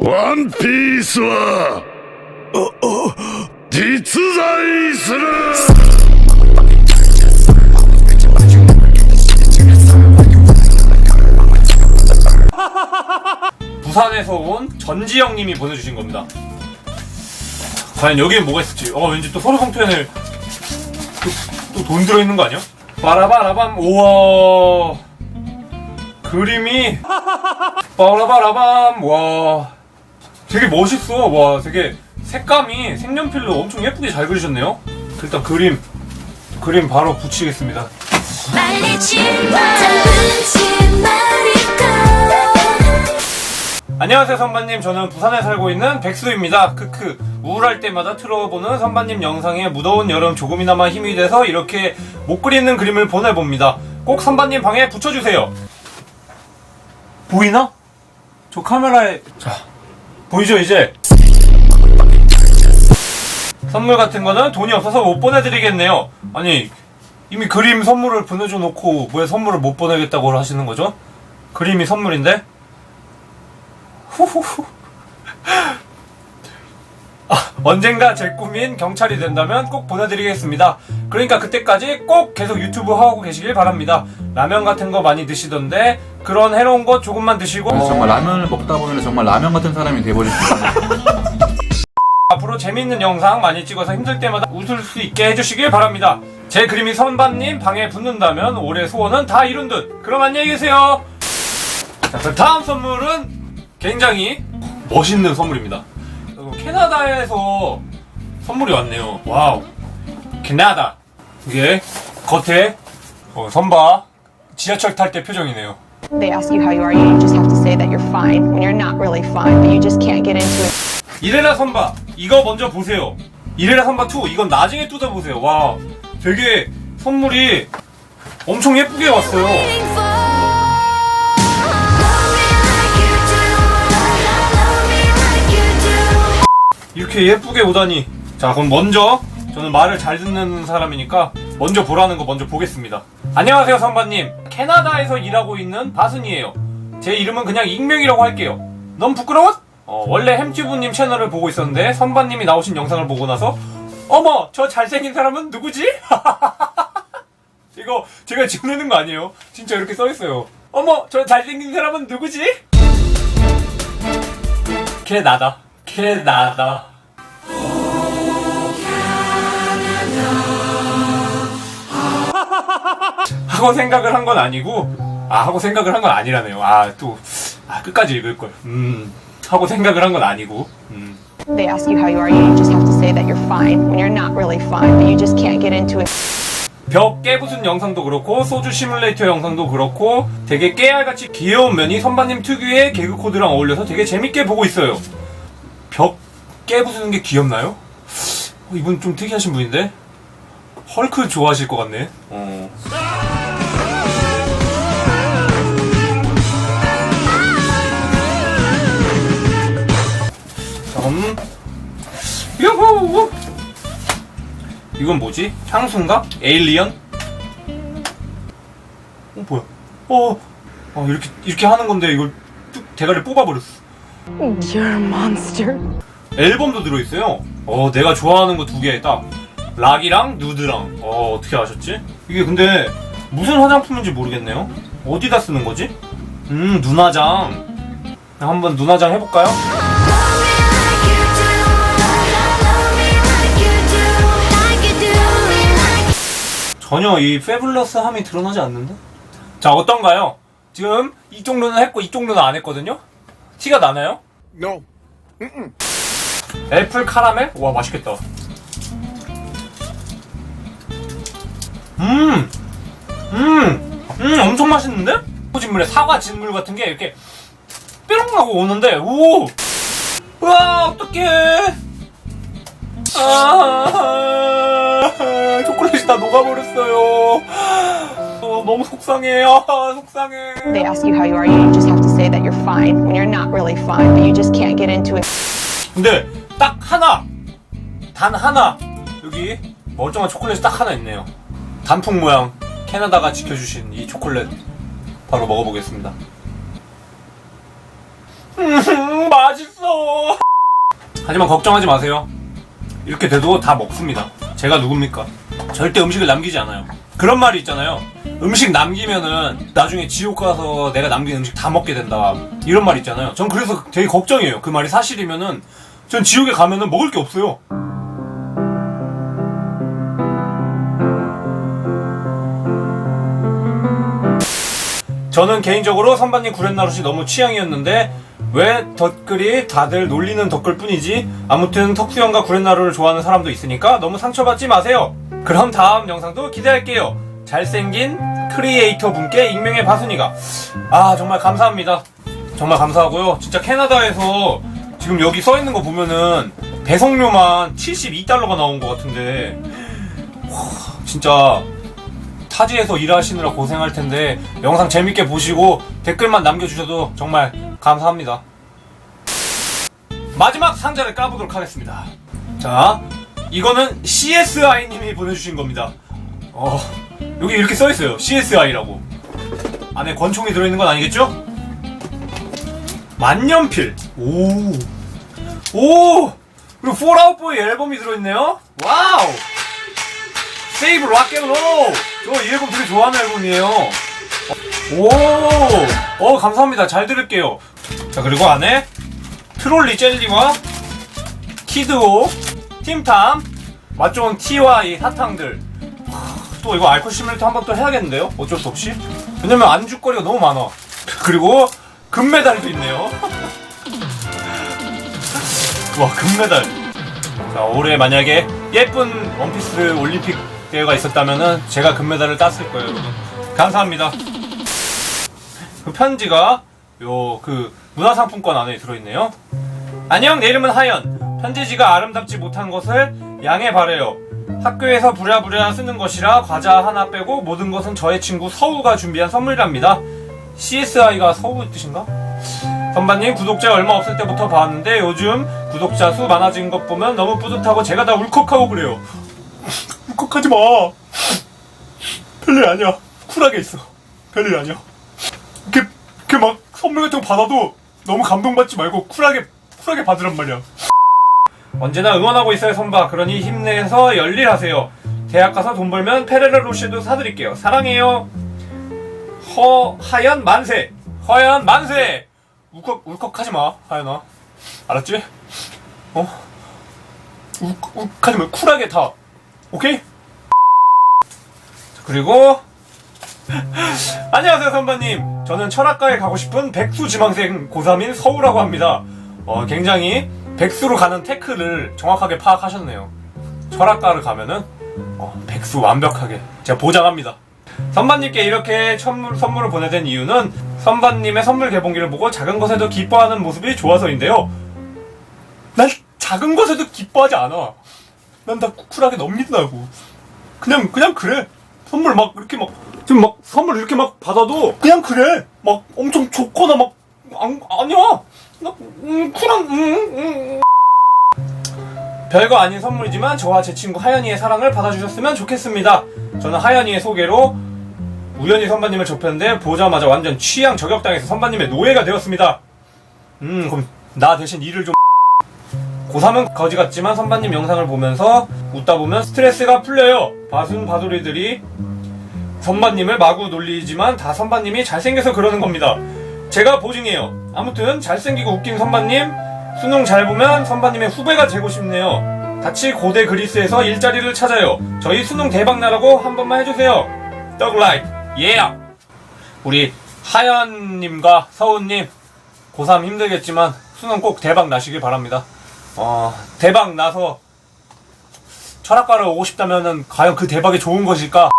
ワンピースは実在する 부산에서 온 전지영님이 보내주신 겁니다. 과연 여기에 뭐가 있을지. 어 왠지 또 서로 성편을 또 돈 들어있는 거 아니야? 바라바라밤 우와 그림이 바라바라밤 와 되게 멋있어. 와 되게 색감이 색연필로 엄청 예쁘게 잘 그리셨네요. 일단 그림 그림 바로 붙이겠습니다. 안녕하세요 선반님. 저는 부산에 살고 있는 백수입니다. 크크. 우울할 때마다 틀어보는 선반님 영상에 무더운 여름 조금이나마 힘이 돼서 이렇게 못 그리는 그림을 보내봅니다. 꼭 선반님 방에 붙여주세요. 보이나? 저 카메라에 자 보이죠 이제 선물 같은 거는 돈이 없어서 못 보내드리겠네요 아니 이미 그림 선물을 보내줘 놓고 왜 선물을 못 보내겠다고 하시는 거죠? 그림이 선물인데? 후후후. 아, 언젠가 제 꿈인 경찰이 된다면 꼭 보내드리겠습니다. 그러니까 그때까지 꼭 계속 유튜브 하고 계시길 바랍니다. 라면 같은 거 많이 드시던데 그런 해로운 거 조금만 드시고 정말 라면을 먹다 보면 정말 라면 같은 사람이 돼버릴 수 있어요. 앞으로 재밌는 영상 많이 찍어서 힘들 때마다 웃을 수 있게 해주시길 바랍니다. 제 그림이 선반님 방에 붙는다면 올해 소원은 다 이룬 듯. 그럼 안녕히 계세요. 자, 그럼 다음 선물은 굉장히 멋있는 선물입니다. 어, 캐나다에서 선물이 왔네요. 와우. 캐나다. 이게 겉에 어, 선바 지하철 탈 때 표정이네요. They ask you how you are, you just have to say that you're fine when you're not really fine, but you just can't get into it. 이래라 선바 이거 먼저 보세요 이래라 선바 2 이건 나중에 뜯어보세요 와 되게 선물이 엄청 예쁘게 왔어요 이렇게 예쁘게 오다니. 자 그럼 먼저 저는 말을 잘 듣는 사람이니까 먼저 보라는 거 먼저 보겠습니다. 안녕하세요 선바님. 캐나다에서 일하고 있는 바순이에요. 제 이름은 그냥 익명이라고 할게요. 넌 부끄러워? 어, 원래 햄튜브님 채널을 보고 있었는데 선바님이 나오신 영상을 보고 나서 어머 저 잘생긴 사람은 누구지? 이거 제가 지어내는 거 아니에요? 진짜 이렇게 써있어요. 어머 저 잘생긴 사람은 누구지? 걔 나다. 걔 나다 하고 생각을 한 건 아니고 아 하고 생각을 한 건 아니라네요 아또 아, 끝까지 읽을 걸 음, 하고 생각을 한 건 아니고 음. They ask you how you are, you just have to say that you're fine when you're not really fine, but you just can't get into it. 벽 깨부순 영상도 그렇고 소주 시뮬레이터 영상도 그렇고 되게 깨알같이 귀여운 면이 선반님 특유의 개그 코드랑 어울려서 되게 재밌게 보고 있어요 벽 깨부수는 게 귀엽나요? 어, 이분 좀 특이하신 분인데 헐크 좋아하실 것 같네 어. 음. 유후! 이건 뭐지? 향수인가? 에일리언? 어 뭐야? 어, 어 이렇게 이렇게 하는 건데 이걸 뚝 대가리 뽑아버렸어. You're a monster. 앨범도 들어있어요. 어 내가 좋아하는 거 두 개 딱. 락이랑 누드랑. 어 어떻게 아셨지? 이게 근데 무슨 화장품인지 모르겠네요. 어디다 쓰는 거지? 음 눈화장. 한번 눈화장 해볼까요? 전혀 이 페블러스함이 드러나지 않는데? 자 어떤가요? 지금 이쪽 눈은 했고 이쪽 눈은 안 했거든요? 티가 나나요? No. 애플 카라멜? 와 맛있겠다 음! 음! 음 엄청 맛있는데? 진물에 사과 진물 같은 게 이렇게 뾰롱 하고 오는데 오! 우와 어떡해 아 초콜릿이 다 녹아버렸어요 어, 너무 속상해 아 속상해 They ask you how you are, you just have to say that you're fine when you're not really fine, but you just can't get into it. 근데 딱 하나 단 하나 여기 멀쩡한 초콜릿이 딱 하나 있네요 단풍 모양 캐나다가 지켜주신 이 초콜릿 바로 먹어보겠습니다 음 맛있어. 하지만 걱정하지 마세요. 이렇게 돼도 다 먹습니다. 제가 누굽니까? 절대 음식을 남기지 않아요. 그런 말이 있잖아요. 음식 남기면은 나중에 지옥 가서 내가 남긴 음식 다 먹게 된다. 이런 말 있잖아요. 전 그래서 되게 걱정이에요. 그 말이 사실이면은 전 지옥에 가면은 먹을 게 없어요. 저는 개인적으로 선반님 구렛나룻이 너무 취향이었는데 왜 덧글이 다들 놀리는 덧글 뿐이지? 아무튼 턱수영과 구렛나루를 좋아하는 사람도 있으니까 너무 상처받지 마세요. 그럼 다음 영상도 기대할게요. 잘생긴 크리에이터 분께 익명의 바순이가. 아 정말 감사합니다. 정말 감사하고요. 진짜 캐나다에서 지금 여기 써있는 거 보면은 배송료만 72달러가 나온 것 같은데. 와, 진짜 타지에서 일하시느라 고생할 텐데 영상 재밌게 보시고 댓글만 남겨주셔도 정말 감사합니다. 마지막 상자를 까보도록 하겠습니다. 자, 이거는 CSI님이 보내주신 겁니다. 어, 여기 이렇게 써있어요. CSI라고. 안에 권총이 들어있는 건 아니겠죠? 만년필. 오. 오! 그리고 폴아웃보이 앨범이 들어있네요. 와우! 세이브 락앤롤! 저이 앨범 되게 좋아하는 앨범이에요. 오! 어, 감사합니다. 잘 들을게요. 자, 그리고 안에 트롤리 젤리와 키드오, 팀탐, 맛 좋은 티와 이 사탕들. 하, 또 이거 알코올 시뮬레이터 한 번 또 해야겠는데요? 어쩔 수 없이. 왜냐면 안주거리가 너무 많아. 그리고 금메달도 있네요. 와, 금메달. 자, 올해 만약에 예쁜 원피스 올림픽 대회가 있었다면은 제가 금메달을 땄을 거예요, 여러분. 감사합니다. 그 편지가 요 그 문화상품권 안에 들어있네요. 안녕, 내 이름은 하연. 편지지가 아름답지 못한 것을 양해 바래요. 학교에서 부랴부랴 쓰는 것이라 과자 하나 빼고 모든 것은 저의 친구 서우가 준비한 선물이랍니다. CSI가 서우 뜻인가? 선반님 구독자 얼마 없을 때부터 봤는데 요즘 구독자 수 많아진 것 보면 너무 뿌듯하고 제가 다 울컥하고 그래요. 울컥하지 마. 별일 아니야. 쿨하게 있어. 별일 아니야. 이렇게, 이렇게 막 선물 같은 거 받아도 너무 감동받지 말고 쿨하게, 쿨하게 받으란 말이야. 언제나 응원하고 있어요, 선바. 그러니 힘내서 열일하세요. 대학 가서 돈 벌면 페레르 로쉐도 사드릴게요. 사랑해요. 허, 하연 만세! 허연 만세! 울컥, 울컥하지 마, 하연아. 알았지? 어? 울, 울컥하지 마. 쿨하게 다. 오케이? 자, 그리고, 안녕하세요, 선배님. 저는 철학과에 가고 싶은 백수 지망생 고3인 서우라고 합니다. 어, 굉장히 백수로 가는 태클을 정확하게 파악하셨네요. 철학과를 가면은, 어, 백수 완벽하게. 제가 보장합니다. 선반님께 이렇게 선물, 선물을 보내된 이유는 선반님의 선물 개봉기를 보고 작은 것에도 기뻐하는 모습이 좋아서인데요. 난 작은 것에도 기뻐하지 않아. 난 다 쿨하게 넘긴다고. 그냥, 그냥 그래. 선물 막 이렇게 막, 지금 막 선물 이렇게 막 받아도 그냥 그래. 막 엄청 좋거나 막, 안, 아니야. 나, 음, 쿨한, 음, 음, 음. 별거 아닌 선물이지만 저와 제 친구 하연이의 사랑을 받아주셨으면 좋겠습니다. 저는 하연이의 소개로 우연히 선반님을 접했는데 보자마자 완전 취향 저격당해서 선반님의 노예가 되었습니다. 음, 그럼 나 대신 일을 좀 고3은 거지 같지만 선반님 영상을 보면서 웃다 보면 스트레스가 풀려요. 바순 바돌이들이 선반님을 마구 놀리지만 다 선반님이 잘생겨서 그러는 겁니다. 제가 보증이에요. 아무튼 잘생기고 웃긴 선반님 수능 잘 보면 선반님의 후배가 되고 싶네요. 같이 고대 그리스에서 일자리를 찾아요. 저희 수능 대박 나라고 한 번만 해주세요. 떡라이트 예! 우리 하연님과 서훈님 고3 힘들겠지만 수능 꼭 대박 나시길 바랍니다. 어, 대박 나서 철학과를 오고 싶다면은 과연 그 대박이 좋은 것일까?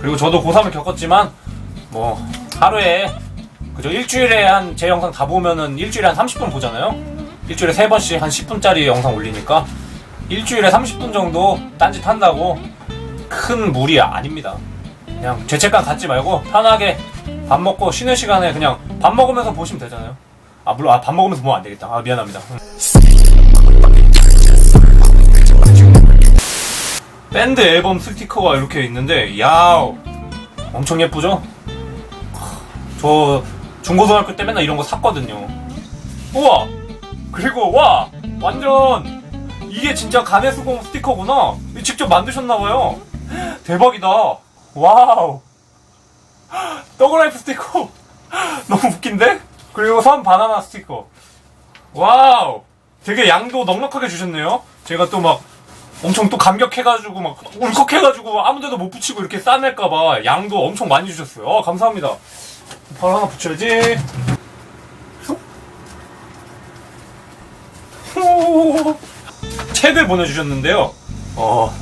그리고 저도 고3을 겪었지만 뭐 하루에 그죠 일주일에 한 제 영상 다 보면은 일주일에 한 30분 보잖아요. 일주일에 세 번씩 한 10분짜리 영상 올리니까 일주일에 30분 정도 딴짓 한다고 큰 무리 아닙니다. 그냥 죄책감 갖지 말고 편하게 밥 먹고 쉬는 시간에 그냥 밥 먹으면서 보시면 되잖아요. 아 물론 아, 밥 먹으면서 보면 안 되겠다. 아 미안합니다. 밴드 앨범 스티커가 이렇게 있는데 야우. 엄청 예쁘죠? 저 중고등학교 때 맨날 이런 거 샀거든요. 우와! 그리고 와! 완전! 이게 진짜 간해수공 스티커구나. 직접 만드셨나봐요. 대박이다. 와우! 더그라이프 스티커. 너무 웃긴데? 그리고 선 바나나 스티커. 와우! 되게 양도 넉넉하게 주셨네요. 제가 또 막 엄청 또 감격해가지고 막 울컥해가지고 아무데도 못 붙이고 이렇게 싸낼까봐 양도 엄청 많이 주셨어요 어, 감사합니다 바로 하나 붙여야지 후. 책을 보내주셨는데요. 어,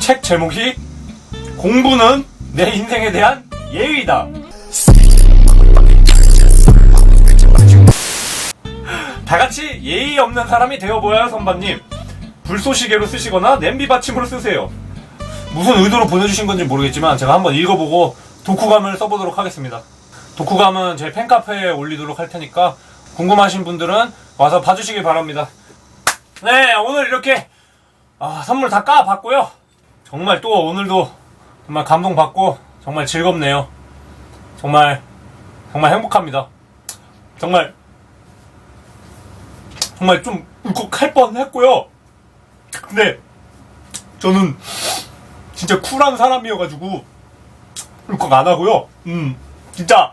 책 제목이 공부는 내 인생에 대한 예의다. 다 같이 예의 없는 사람이 되어보아요, 선반님. 불쏘시개로 쓰시거나 냄비 받침으로 쓰세요. 무슨 의도로 보내주신 건지 모르겠지만 제가 한번 읽어보고 독후감을 써보도록 하겠습니다. 독후감은 제 팬카페에 올리도록 할 테니까 궁금하신 분들은 와서 봐주시길 바랍니다. 네, 오늘 이렇게 아, 선물 다 까봤고요. 정말 또 오늘도 정말 감동받고 정말 즐겁네요. 정말 정말 행복합니다. 정말 정말 좀 울컥할 뻔했고요. 근데 저는 진짜 쿨한 사람이어가지고 울컥 안 하고요. 음, 진짜